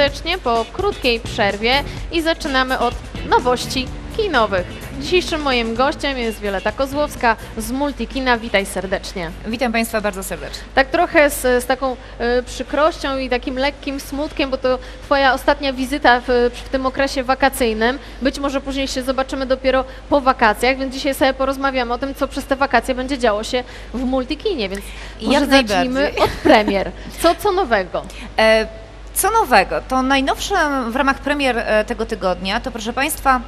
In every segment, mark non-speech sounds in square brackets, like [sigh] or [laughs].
Serdecznie po krótkiej przerwie i zaczynamy od nowości kinowych. Dzisiejszym moim gościem jest Wioleta Kozłowska z Multikina. Witaj serdecznie. Witam Państwa bardzo serdecznie. Tak trochę z, z taką e, przykrością i takim lekkim smutkiem, bo to Twoja ostatnia wizyta w, w tym okresie wakacyjnym. Być może później się zobaczymy dopiero po wakacjach, więc dzisiaj sobie porozmawiamy o tym, co przez te wakacje będzie działo się w Multikinie, więc może Jak zacznijmy od premier. Co, co nowego? E, co nowego? To najnowsze w ramach premier e, tego tygodnia to proszę Państwa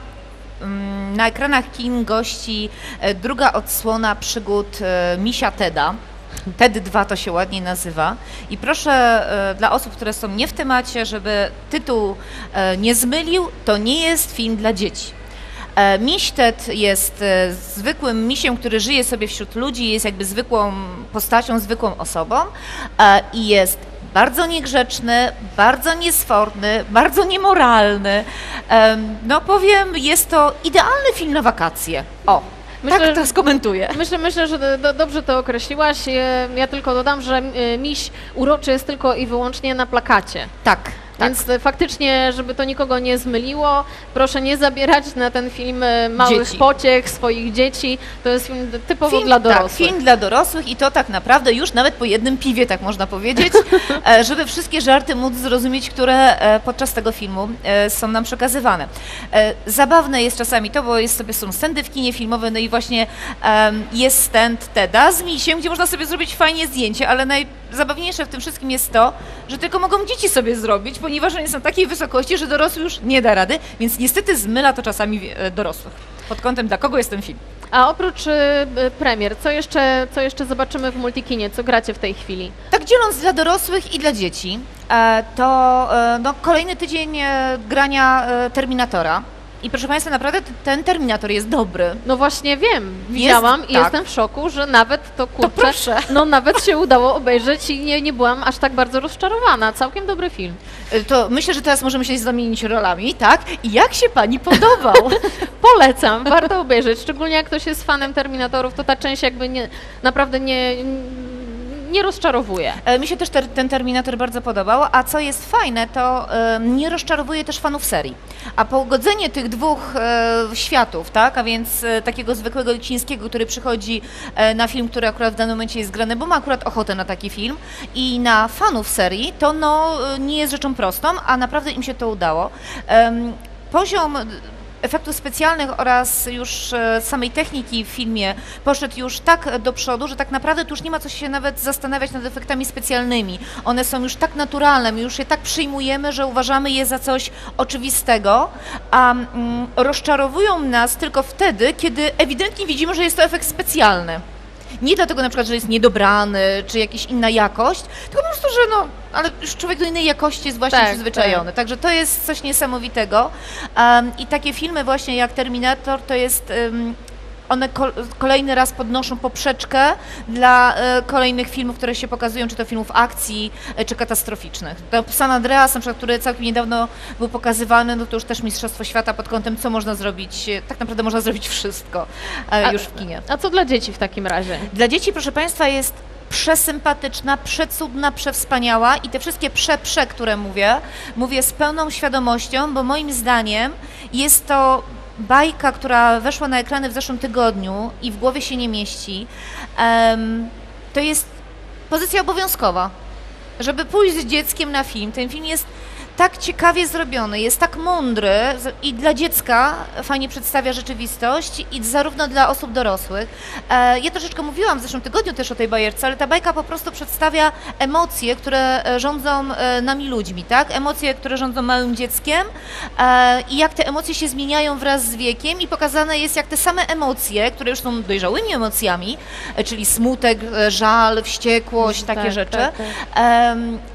mm, na ekranach kin gości e, druga odsłona przygód e, Misia Teda. TED 2 to się ładnie nazywa. I proszę dla osób, które są nie w temacie, żeby tytuł nie zmylił, to nie jest film dla dzieci. Miś Ted jest zwykłym misiem, który żyje sobie wśród ludzi, jest jakby zwykłą postacią, zwykłą osobą i jest bardzo niegrzeczny, bardzo niesforny, bardzo niemoralny. Em, No powiem, jest to idealny film na wakacje. O, Myślę, tak to skomentuję. Myślę, myślę, że do, do, dobrze to określiłaś. Ja tylko dodam, że miś uroczy jest tylko i wyłącznie na plakacie. Tak, tak. Więc e, faktycznie, żeby to nikogo nie zmyliło, proszę nie zabierać na ten film e, małych Dzieci. pociech swoich dzieci. To jest film typowo Film, dla tak, dorosłych. film dla dorosłych i to tak naprawdę już nawet po jednym piwie, tak można powiedzieć, [laughs] e, żeby wszystkie żarty móc zrozumieć, które podczas tego filmu są nam przekazywane. Zabawne jest czasami to, bo jest sobie są stędy w kinie filmowe, no i właśnie jest stand Teda z misiem, gdzie można sobie zrobić fajnie zdjęcie, ale najzabawniejsze w tym wszystkim jest to, że tylko mogą dzieci sobie zrobić, ponieważ one są takiej wysokości, że dorosły już nie da rady, więc niestety zmyla to czasami e, dorosłych. Pod kątem, dla kogo jest ten film. A oprócz e, premier, co jeszcze, co jeszcze zobaczymy w Multikinie? Co gracie w tej chwili? Tak dzieląc dla dorosłych i dla dzieci, e, to no, kolejny tydzień grania Terminatora. I proszę Państwa, naprawdę ten Terminator jest dobry. No właśnie wiem, widziałam i tak. jestem w szoku, że nawet to kurczę, proszę. no nawet się udało obejrzeć i nie, nie byłam aż tak bardzo rozczarowana. Całkiem dobry film. E, To myślę, że teraz możemy się zamienić rolami, tak? I jak się Pani podobał? [laughs] Polecam, warto obejrzeć, szczególnie jak ktoś jest fanem Terminatorów, to ta część jakby nie, naprawdę nie, nie rozczarowuje. E, Mi się też ter, ten Terminator bardzo podobał, a co jest fajne, to e, nie rozczarowuje też fanów serii. A pogodzenie tych dwóch e, światów, tak, a więc e, takiego zwykłego chińskiego, który przychodzi e, na film, który akurat w danym momencie jest grany, bo ma akurat ochotę na taki film, i na fanów serii, to no e, nie jest rzeczą prostą, a naprawdę im się to udało. Poziom efektów specjalnych oraz już e, samej techniki w filmie poszedł już tak do przodu, że tak naprawdę tu już nie ma co się nawet zastanawiać nad efektami specjalnymi. One są już tak naturalne, my już je tak przyjmujemy, że uważamy je za coś oczywistego, a mm, rozczarowują nas tylko wtedy, kiedy ewidentnie widzimy, że jest to efekt specjalny. Nie dlatego na przykład, że jest niedobrany, czy jakaś inna jakość, tylko po prostu, że no, ale już człowiek do innej jakości jest właśnie Tak, przyzwyczajony. Także to jest coś niesamowitego. I takie filmy właśnie jak Terminator to jest. One kol- kolejny raz podnoszą poprzeczkę dla e, kolejnych filmów, które się pokazują, czy to filmów akcji, e, czy katastroficznych. To San Andreas, na przykład, który całkiem niedawno był pokazywany, no to już też Mistrzostwo Świata pod kątem, co można zrobić. E, Tak naprawdę można zrobić wszystko A- już w kinie. A co dla dzieci w takim razie? Dla dzieci, proszę Państwa, jest przesympatyczna, przecudna, przewspaniała i te wszystkie prze-prze, które mówię, mówię z pełną świadomością, bo moim zdaniem jest to bajka, która weszła na ekrany w zeszłym tygodniu i w głowie się nie mieści. To jest pozycja obowiązkowa, żeby pójść z dzieckiem na film. Ten film jest tak ciekawie zrobiony, jest tak mądry i dla dziecka fajnie przedstawia rzeczywistość i zarówno dla osób dorosłych. E, ja troszeczkę mówiłam w zeszłym tygodniu też o tej bajerce, ale ta bajka po prostu przedstawia emocje, które e, rządzą e, nami ludźmi, tak? Emocje, które rządzą małym dzieckiem i jak te emocje się zmieniają wraz z wiekiem i pokazane jest, jak te same emocje, które już są dojrzałymi emocjami, czyli smutek, żal, wściekłość, takie Tak, rzeczy, tak, tak.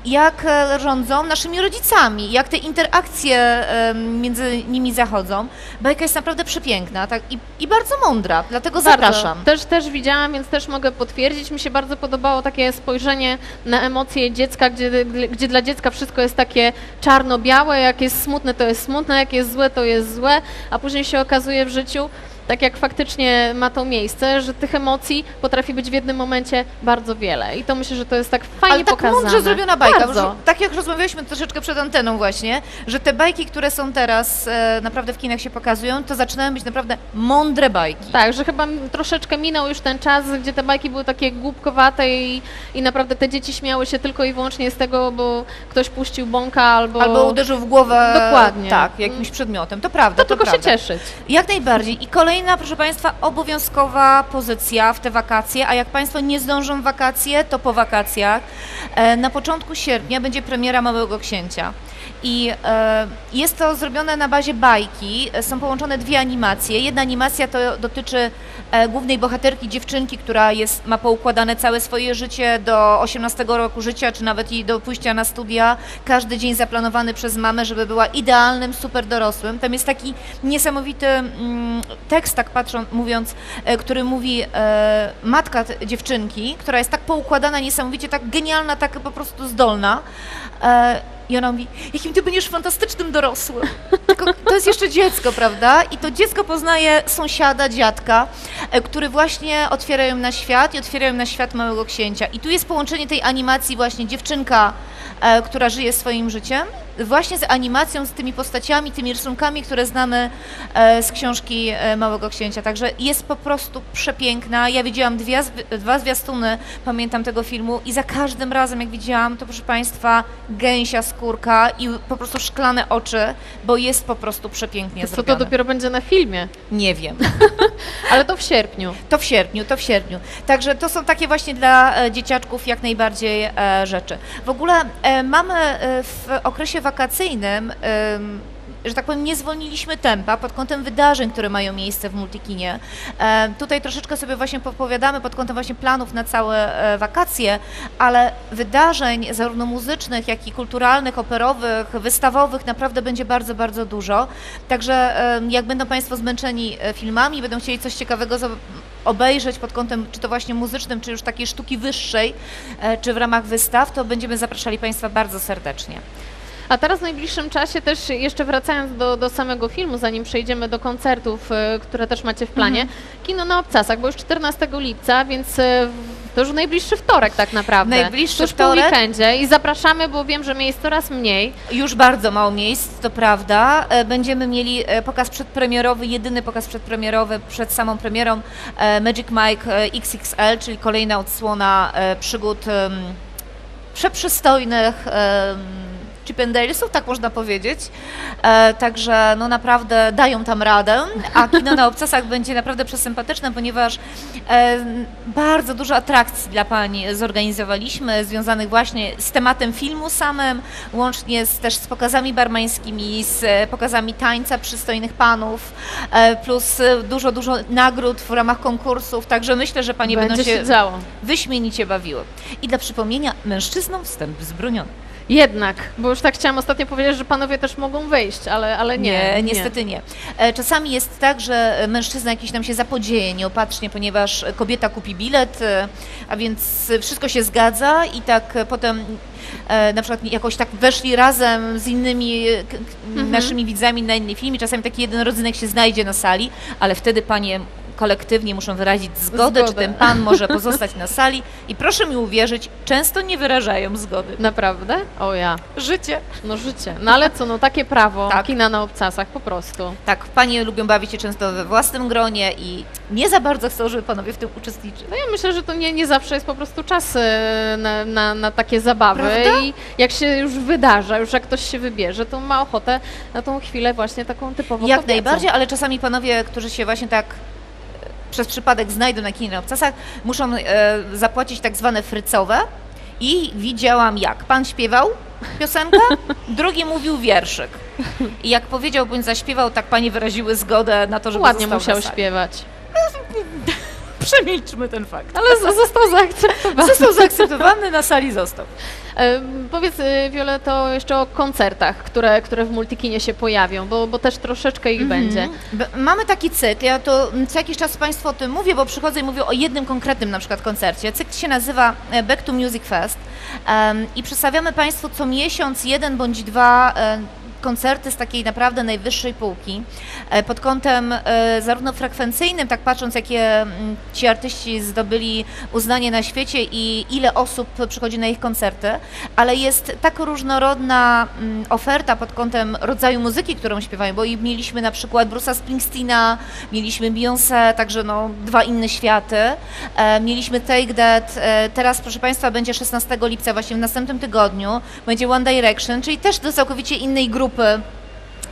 jak rządzą naszymi rodzicami, jak te interakcje między nimi zachodzą. Bajka jest naprawdę przepiękna tak, i, i bardzo mądra, dlatego zapraszam. Bardzo. Też, też widziałam, więc też mogę potwierdzić. Mi się bardzo podobało takie spojrzenie na emocje dziecka, gdzie, gdzie dla dziecka wszystko jest takie czarno-białe, jak jest smutne, to jest smutne, jak jest złe, to jest złe, a później się okazuje w życiu, tak jak faktycznie ma to miejsce, że tych emocji potrafi być w jednym momencie bardzo wiele. I to myślę, że to jest tak fajnie Ale tak pokazane. mądrze zrobiona bajka. Bardzo. Tak jak rozmawialiśmy troszeczkę przed anteną właśnie, że te bajki, które są teraz e, naprawdę w kinach się pokazują, to zaczynają być naprawdę mądre bajki. Tak, że chyba troszeczkę minął już ten czas, gdzie te bajki były takie głupkowate i, i naprawdę te dzieci śmiały się tylko i wyłącznie z tego, bo ktoś puścił bąka albo... Albo uderzył w głowę Dokładnie. tak, jakimś przedmiotem. To prawda, to to, tylko się prawda. cieszyć. Jak najbardziej. I kolejna, proszę Państwa, obowiązkowa pozycja w te wakacje, a jak Państwo nie zdążą w wakacje, to po wakacjach. E, na początku sierpnia będzie premiera Małego Księcia. I e, jest to zrobione na bazie bajki. Są połączone dwie animacje. Jedna animacja to dotyczy e, głównej bohaterki, dziewczynki, która jest, ma poukładane całe swoje życie do 18 roku życia, czy nawet i do pójścia na studia. Każdy dzień zaplanowany przez mamę, żeby była idealnym, super dorosłym. Tam jest taki niesamowity mm, tekst, tak patrząc, mówiąc, e, który mówi matka dziewczynki, która jest tak poukładana, niesamowicie, tak genialna, tak po prostu zdolna. I ona mówi, jakim ty będziesz fantastycznym dorosłym. Tylko to jest jeszcze dziecko, prawda? I to dziecko poznaje sąsiada, dziadka, e, który właśnie otwiera ją na świat i otwiera ją na świat Małego Księcia. I tu jest połączenie tej animacji właśnie dziewczynka, która żyje swoim życiem, właśnie z animacją, z tymi postaciami, tymi rysunkami, które znamy e, z książki e, Małego Księcia. Także jest po prostu przepiękna. Ja widziałam dwie, dwa zwiastuny, pamiętam tego filmu i za każdym razem jak widziałam, to proszę Państwa, gęsia skórka i po prostu szklane oczy, bo jest po prostu przepięknie Co to zrobione. dopiero będzie na filmie, Nie wiem. [laughs] ale to w sierpniu. To w sierpniu, to w sierpniu. Także to są takie właśnie dla e, dzieciaczków jak najbardziej e, rzeczy. W ogóle e, mamy e, w okresie wakacyjnym, że tak powiem, nie zwolniliśmy tempa pod kątem wydarzeń, które mają miejsce w Multikinie. E, tutaj troszeczkę sobie właśnie podpowiadamy pod kątem właśnie planów na całe e, wakacje, ale wydarzeń zarówno muzycznych, jak i kulturalnych, operowych, wystawowych naprawdę będzie bardzo, bardzo dużo. Także jak będą Państwo zmęczeni e, filmami, będą chcieli coś ciekawego obejrzeć pod kątem czy to właśnie muzycznym, czy już takiej sztuki wyższej, czy w ramach wystaw, to będziemy zapraszali Państwa bardzo serdecznie. A teraz w najbliższym czasie też jeszcze wracając do, do samego filmu, zanim przejdziemy do koncertów, e, które też macie w planie, Mhm. kino na obcasach, bo już 14 lipca, więc e, to już najbliższy wtorek tak naprawdę. Najbliższy Tuż wtorek. po weekendzie i zapraszamy, bo wiem, że miejsc coraz mniej. Już bardzo mało miejsc, to prawda. E, Będziemy mieli pokaz przedpremierowy, jedyny pokaz przedpremierowy przed samą premierą Magic Mike XXL, czyli kolejna odsłona przygód przeprzystojnych Chip tak można powiedzieć. E, także no naprawdę dają tam radę, a kino na obcasach będzie naprawdę przesympatyczne, ponieważ e, bardzo dużo atrakcji dla Pani zorganizowaliśmy, związanych właśnie z tematem filmu samym, łącznie z, też z pokazami barmańskimi, z pokazami tańca przystojnych panów, e, plus dużo, dużo nagród w ramach konkursów, także myślę, że Panie Będzie będą się się działo. wyśmienicie bawiły. I dla przypomnienia, mężczyznom wstęp wzbroniony. Jednak, bo już tak chciałam ostatnio powiedzieć, że panowie też mogą wejść, ale, ale nie. niestety nie. E, Czasami jest tak, że mężczyzna jakiś nam się zapodzieje nieopatrznie, ponieważ kobieta kupi bilet, e, a więc wszystko się zgadza i tak e, potem e, na przykład jakoś tak weszli razem z innymi e, Mhm. naszymi widzami na inny film i czasami taki jeden rodzynek się znajdzie na sali, ale wtedy panie kolektywnie muszą wyrazić zgodę, czy Zgodę. ten pan może [laughs] pozostać na sali i proszę mi uwierzyć, często nie wyrażają zgody. Naprawdę? O ja. Życie. No życie. No ale co, no takie prawo Tak. kina na obcasach po prostu. Tak, panie lubią bawić się często we własnym gronie i nie za bardzo chcą, żeby panowie w tym uczestniczyli. No ja myślę, że to nie, nie zawsze jest po prostu czas e, na, na, na takie zabawy Prawda? i jak się już wydarza, już jak ktoś się wybierze, to ma ochotę na tą chwilę właśnie taką typową Jak kobiecą. najbardziej, ale czasami panowie, którzy się właśnie tak przez przypadek znajdą na kinie na obcasach, muszą e, zapłacić tak zwane frycowe i widziałam jak. Pan śpiewał piosenkę, [laughs] drugi mówił wierszyk. I jak powiedział bądź zaśpiewał, tak panie wyraziły zgodę na to, żeby Ładnie został musiał na sali. śpiewać. [laughs] Przemilczmy ten fakt. Ale został zaakceptowany. Został zaakceptowany, na sali został. Powiedz e, Violeto jeszcze o koncertach, które, które w Multikinie się pojawią, bo, bo też troszeczkę ich będzie. Mhm. B- Mamy taki cykl, ja to co jakiś czas Państwu o tym mówię, bo przychodzę i mówię o jednym konkretnym na przykład koncercie. Cykl się nazywa e, Back to Music Fest i przedstawiamy Państwu co miesiąc jeden bądź dwa e, koncerty z takiej naprawdę najwyższej półki. E, Pod kątem e, zarówno frekwencyjnym, tak patrząc, jakie mm, ci artyści zdobyli uznanie na świecie i ile osób przychodzi na ich koncerty, ale jest tak różnorodna mm, oferta pod kątem rodzaju muzyki, którą śpiewają, bo i mieliśmy na przykład Bruce'a Springsteena, mieliśmy Beyoncé, także no, dwa inne światy. E, mieliśmy Take That, teraz proszę Państwa będzie 16 lipca, właśnie w następnym tygodniu, będzie One Direction, czyli też do całkowicie innej grupy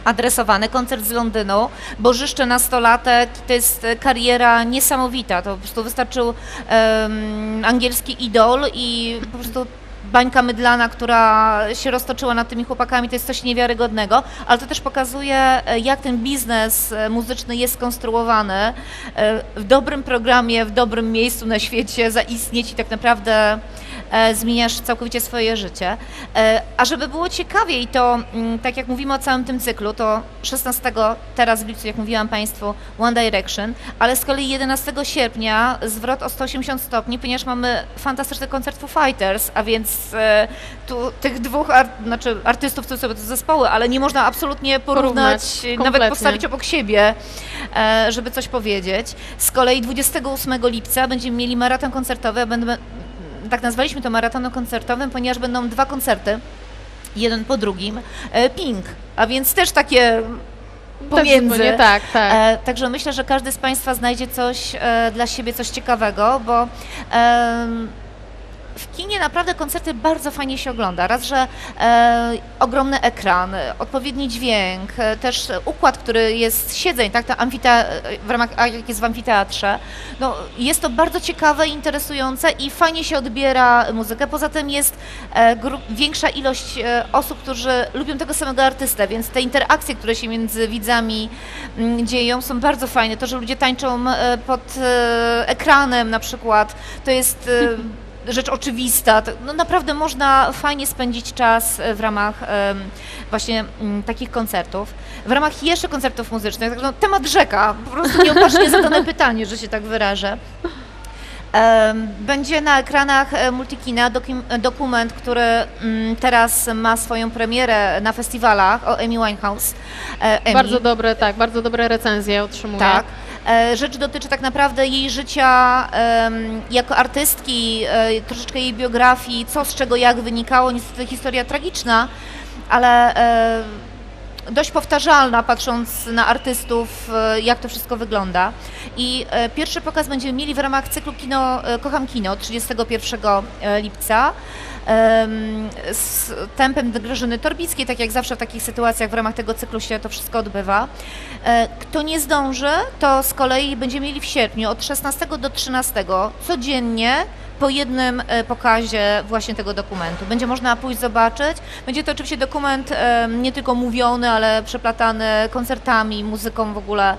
adresowany, koncert z Londynu, bożyszcze nastolatek, to jest kariera niesamowita, to po prostu wystarczył em, angielski idol i po prostu bańka mydlana, która się roztoczyła nad tymi chłopakami, to jest coś niewiarygodnego, ale to też pokazuje, e, jak ten biznes e, muzyczny jest skonstruowany e, w dobrym programie, w dobrym miejscu na świecie zaistnieć i tak naprawdę zmieniasz całkowicie swoje życie. E, A żeby było ciekawiej, to mm, tak jak mówimy o całym tym cyklu, to 16 teraz w lipcu, jak mówiłam Państwu, One Direction, ale z kolei 11 sierpnia zwrot o 180 stopni, ponieważ mamy fantastyczny koncert Foo Fighters, a więc e, tu tych dwóch ar- znaczy artystów, to sobie to zespoły, ale nie można absolutnie porównać, Porównać, nawet postawić obok siebie, e, żeby coś powiedzieć. Z kolei 28 lipca będziemy mieli maraton koncertowy, będę, tak nazwaliśmy to maratonem koncertowym, ponieważ będą dwa koncerty, jeden po drugim, e, Pink, a więc też takie pomiędzy. Zupełnie tak, tak. E, także myślę, że każdy z Państwa znajdzie coś e, dla siebie, coś ciekawego, bo em, w kinie naprawdę koncerty bardzo fajnie się ogląda. Raz, że e, ogromny ekran, odpowiedni dźwięk, e, też układ, który jest siedzeń, tak, ta amfite- w ramach, jak jest w amfiteatrze. No, jest to bardzo ciekawe, interesujące i fajnie się odbiera muzykę. Poza tym jest e, większa ilość e, osób, którzy lubią tego samego artystę, więc te interakcje, które się między widzami mm, dzieją, są bardzo fajne. To, że ludzie tańczą e, pod e, ekranem na przykład, to jest [laughs] rzecz oczywista. No naprawdę można fajnie spędzić czas e, w ramach właśnie mm, takich koncertów. W ramach jeszcze koncertów muzycznych, także no, temat rzeka, po prostu nieopatrznie zadane [laughs] pytanie, że się tak wyrażę. Będzie na ekranach e, Multikina e, dokument, który mm, teraz ma swoją premierę na festiwalach o Amy Winehouse. Amy. Bardzo dobre, tak, bardzo dobre recenzje otrzymuję. Tak. E, Rzecz dotyczy tak naprawdę jej życia jako artystki, e, troszeczkę jej biografii, co z czego jak wynikało. Niestety historia tragiczna, ale e, dość powtarzalna, patrząc na artystów, jak to wszystko wygląda. I pierwszy pokaz będziemy mieli w ramach cyklu Kino, Kocham Kino 31 lipca z tempem Grażyny Torbickiej, tak jak zawsze w takich sytuacjach w ramach tego cyklu się to wszystko odbywa. E, Kto nie zdąży, to z kolei będziemy mieli w sierpniu od 16 do 13 codziennie po jednym e, pokazie właśnie tego dokumentu. Będzie można pójść zobaczyć. Będzie to oczywiście dokument e, nie tylko mówiony, ale przeplatany koncertami, muzyką w ogóle.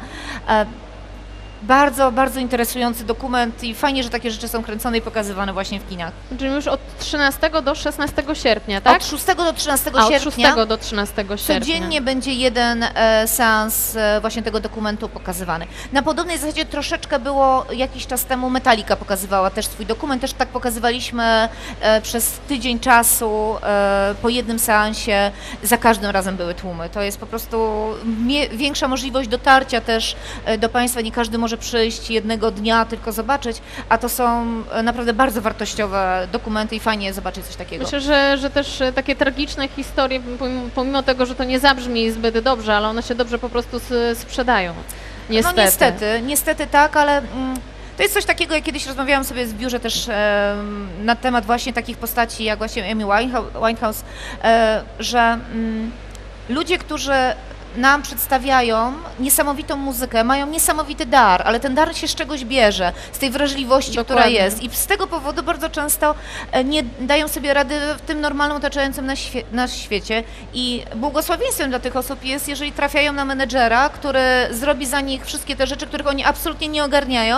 Bardzo, bardzo interesujący dokument i fajnie, że takie rzeczy są kręcone i pokazywane właśnie w kinach. Czyli już od 13 do 16 sierpnia, tak? Od 6 do 13 A, od sierpnia 6 do 13 sierpnia. Codziennie będzie jeden e, seans e, właśnie tego dokumentu pokazywany. Na podobnej zasadzie troszeczkę było jakiś czas temu Metallica pokazywała też swój dokument, też tak pokazywaliśmy e, przez tydzień czasu e, po jednym seansie, za każdym razem były tłumy. To jest po prostu mie- większa możliwość dotarcia też e, do Państwa, nie każdy może przyjść jednego dnia tylko zobaczyć, a to są e, naprawdę bardzo wartościowe dokumenty i fajnie zobaczyć coś takiego. Myślę, że, że też e, takie tragiczne historie, pomimo, tego, że to nie zabrzmi zbyt dobrze, ale one się dobrze po prostu sprzedają. Niestety. No niestety, niestety tak, ale mm, to jest coś takiego, jak kiedyś rozmawiałam sobie w biurze też na temat właśnie takich postaci jak właśnie Amy Winehouse, Winehouse e, że mm, ludzie, którzy nam przedstawiają niesamowitą muzykę, mają niesamowity dar, ale ten dar się z czegoś bierze, z tej wrażliwości, która Dokładnie. jest. I z tego powodu bardzo często e, nie dają sobie rady w tym normalnym otaczającym nas, świe- nas świecie. I błogosławieństwem dla tych osób jest, jeżeli trafiają na menedżera, który zrobi za nich wszystkie te rzeczy, których oni absolutnie nie ogarniają,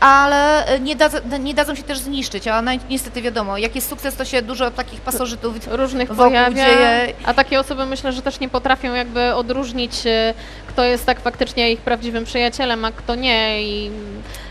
ale e, nie, da, nie dadzą się też zniszczyć. A niestety wiadomo, jak jest sukces, to się dużo takich pasożytów Różnych wokół pojawia, dzieje. a takie osoby myślę, że też nie potrafią jakby odróżnić rozróżnić, e, kto jest tak faktycznie ich prawdziwym przyjacielem, a kto nie. I,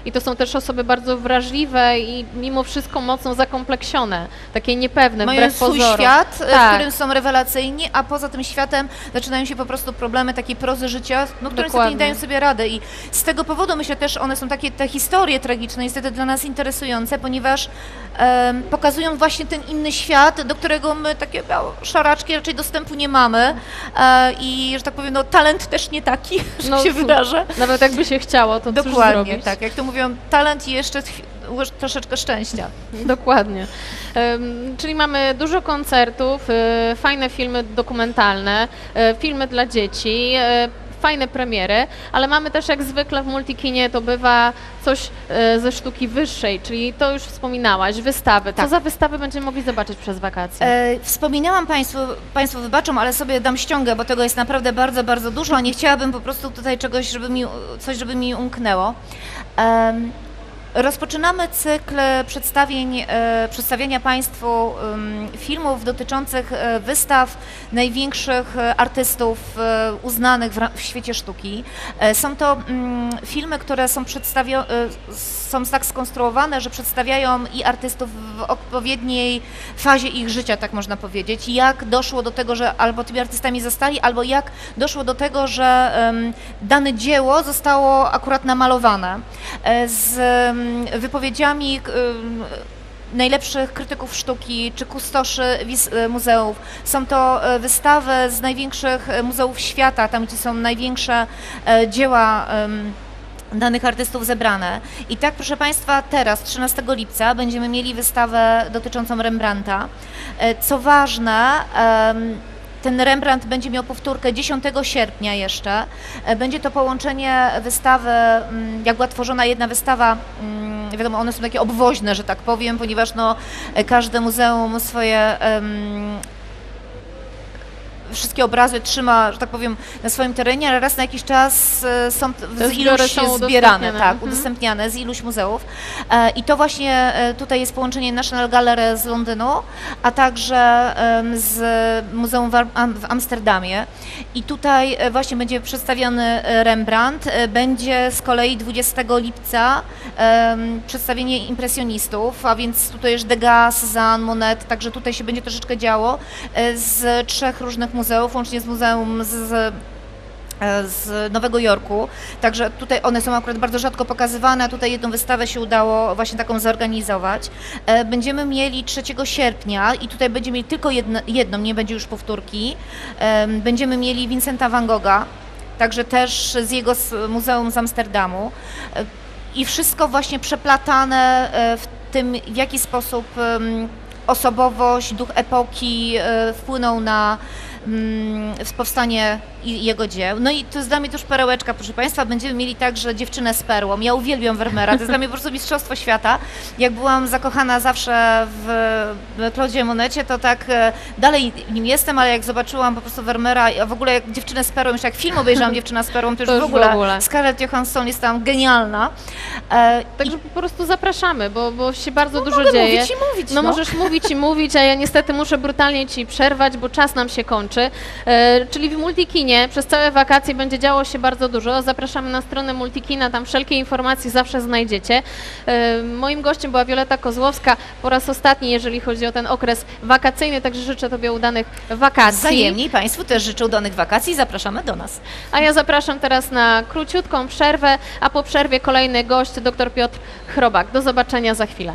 i to są też osoby bardzo wrażliwe i mimo wszystko mocno zakompleksione, takie niepewne, Mają wbrew swój pozorom. świat, e, w Tak. którym są rewelacyjni, a poza tym światem zaczynają się po prostu problemy takiej prozy życia, no, które niestety nie dają sobie rady. I z tego powodu myślę też, one są takie, te historie tragiczne, niestety dla nas interesujące, ponieważ em, pokazują właśnie ten inny świat, do którego my takie białe szaraczki raczej dostępu nie mamy. E, I, że tak powiem, no talent też nie taki, [laughs] że No, się wydarzy. Nawet jakby się chciało, to Dokładnie, tak. Jak to mówią, talent i jeszcze troszeczkę szczęścia. [laughs] Dokładnie. Czyli mamy dużo koncertów, e, fajne filmy dokumentalne, e, filmy dla dzieci, e, fajne premiery, ale mamy też jak zwykle w Multikinie to bywa coś e, ze sztuki wyższej, czyli to już wspominałaś, wystawy. Co Tak. za wystawy będziemy mogli zobaczyć przez wakacje? E, wspominałam Państwu, Państwo wybaczą, ale sobie dam ściągę, bo tego jest naprawdę bardzo, bardzo dużo, a nie chciałabym po prostu tutaj czegoś, żeby mi, coś, żeby mi umknęło. Rozpoczynamy cykl przedstawień, e, przedstawiania Państwu filmów dotyczących e, wystaw największych e, artystów uznanych w, świecie sztuki. Są to filmy, które są, przedstawio- są tak skonstruowane, że przedstawiają i artystów w odpowiedniej fazie ich życia, tak można powiedzieć. Jak doszło do tego, że albo tymi artystami zostali, albo jak doszło do tego, że dane dzieło zostało akurat namalowane. Z wypowiedziami najlepszych krytyków sztuki czy kustoszy e, muzeów. Są to e, wystawy z największych e, muzeów świata, tam gdzie są największe dzieła danych artystów zebrane. I tak, proszę Państwa, teraz, 13 lipca, będziemy mieli wystawę dotyczącą Rembrandta. Co ważne, ten Rembrandt będzie miał powtórkę 10 sierpnia jeszcze. E, Będzie to połączenie wystawy, mm, jak była tworzona jedna wystawa, mm, wiadomo, one są takie obwoźne, że tak powiem, ponieważ no, e, każde muzeum swoje wszystkie obrazy trzyma, że tak powiem, na swoim terenie, ale raz na jakiś czas e, są Te z iluś są zbierane, udostępniane. tak, Mhm. udostępniane z iluś muzeów. E, I to właśnie e, tutaj jest połączenie National Gallery z Londynu, a także z Muzeum w Am- Am- w Amsterdamie. I tutaj właśnie będzie przedstawiony Rembrandt. Będzie z kolei 20 lipca przedstawienie impresjonistów, a więc tutaj jest Degas, Cézanne, Monet, także tutaj się będzie troszeczkę działo z trzech różnych muzeów, łącznie z muzeum z, z e, z Nowego Jorku, także tutaj one są akurat bardzo rzadko pokazywane, tutaj jedną wystawę się udało właśnie taką zorganizować. E, Będziemy mieli 3 sierpnia i tutaj będziemy mieli tylko jedno, jedną, nie będzie już powtórki. Em, Będziemy mieli Vincenta van Gogha, także też z jego muzeum z Amsterdamu. E, I wszystko właśnie przeplatane e, w tym, w jaki sposób osobowość, duch epoki e, wpłynął na w powstanie i- jego dzieł. No i to jest dla mnie też perełeczka, proszę Państwa. Będziemy mieli także dziewczynę z perłą. Ja uwielbiam Vermeera, to jest dla mnie po prostu mistrzostwo świata. Jak byłam zakochana zawsze w, Claudzie Monecie, to tak e, dalej nim jestem, ale jak zobaczyłam po prostu Vermeera, a w ogóle jak dziewczynę z perłą, już jak film obejrzałam Dziewczyna z perłą, to już, To już w, ogóle w ogóle. Scarlett Johansson jest tam genialna. E, Także po prostu zapraszamy, bo, bo się bardzo dużo mogę dzieje. mówić i mówić, No, no. możesz mówić i mówić, a ja niestety muszę brutalnie Ci przerwać, bo czas nam się kończy. E, czyli w Multikinie przez całe wakacje będzie działo się bardzo dużo. Zapraszamy na stronę Multikina, tam wszelkie informacje zawsze znajdziecie. E, moim gościem była Wioleta Kozłowska po raz ostatni, jeżeli chodzi o ten okres wakacyjny, także życzę Tobie udanych wakacji. Wzajemnie Państwu też życzę udanych wakacji. Zapraszamy do nas. A ja zapraszam teraz na króciutką przerwę, a po przerwie kolejny gość, dr Piotr Chrobak. Do zobaczenia za chwilę.